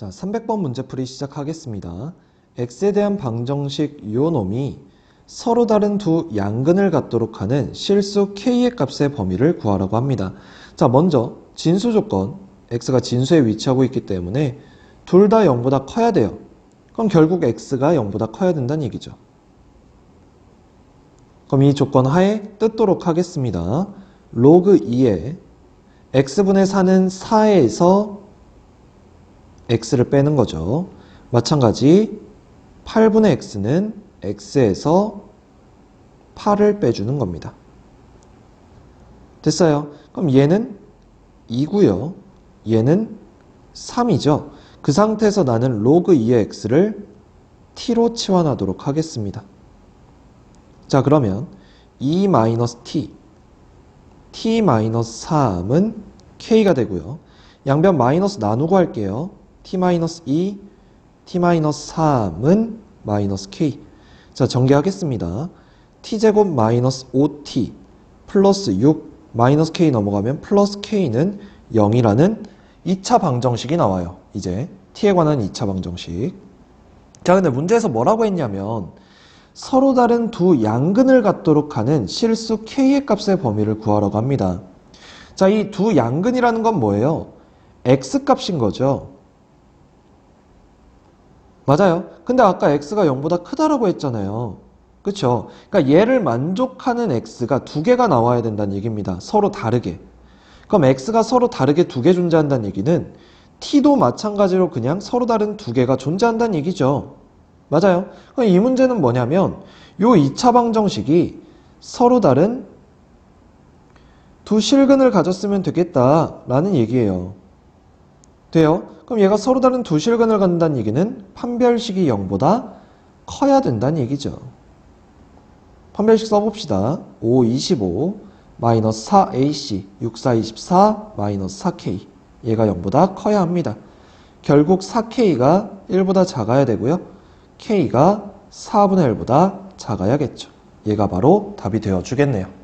자, 300번 문제풀이 시작하겠습니다. x에 대한 방정식 요 놈이 서로 다른 두 양근을 갖도록 하는 실수 k의 값의 범위를 구하라고 합니다. 자, 먼저 진수 조건 x가 진수에 위치하고 있기 때문에 둘 다 0보다 커야 돼요. 그럼 결국 x가 0보다 커야 된다는 얘기죠. 그럼 이 조건 하에 뜯도록 하겠습니다. 로그 2에 x분의 4는 4에서 x를 빼는 거죠. 마찬가지 8분의 x는 x에서 8을 빼주는 겁니다. 됐어요. 그럼 얘는 2고요. 얘는 3이죠. 그 상태에서 나는 로그 2의 x를 t로 치환하도록 하겠습니다. 자 그러면 2-t t-3은 k가 되고요. 양변 마이너스 나누고 할게요. T-2, t-3은 마이너스 k. 자, 전개하겠습니다. t제곱 마이너스 5t 플러스 6 마이너스 k 넘어가면 플러스 k는 0이라는 2차 방정식이 나와요. 이제 t에 관한 2차 방정식. 자, 근데 문제에서 뭐라고 했냐면 서로 다른 두 양근을 갖도록 하는 실수 k의 값의 범위를 구하라고 합니다. 자, 이 두 양근이라는 건 뭐예요? x 값인 거죠. 맞아요. 근데 아까 x가 0보다 크다라고 했잖아요. 그쵸? 그러니까 얘를 만족하는 x가 두 개가 나와야 된다는 얘기입니다. 서로 다르게. 그럼 x가 서로 다르게 두 개 존재한다는 얘기는 t도 마찬가지로 그냥 서로 다른 두 개가 존재한다는 얘기죠. 맞아요. 그럼 이 문제는 뭐냐면 요 2차 방정식이 서로 다른 두 실근을 가졌으면 되겠다라는 얘기예요. 돼요? 그럼 얘가 서로 다른 두 실근을 갖는다는 얘기는 판별식이 0보다 커야 된다는 얘기죠. 판별식 써봅시다. 5, 25, 마이너스 4ac, 6, 4, 24, 마이너스 4k. 얘가 0보다 커야 합니다. 결국 4k가 1보다 작아야 되고요. k가 4분의 1보다 작아야겠죠. 얘가 바로 답이 되어 주겠네요.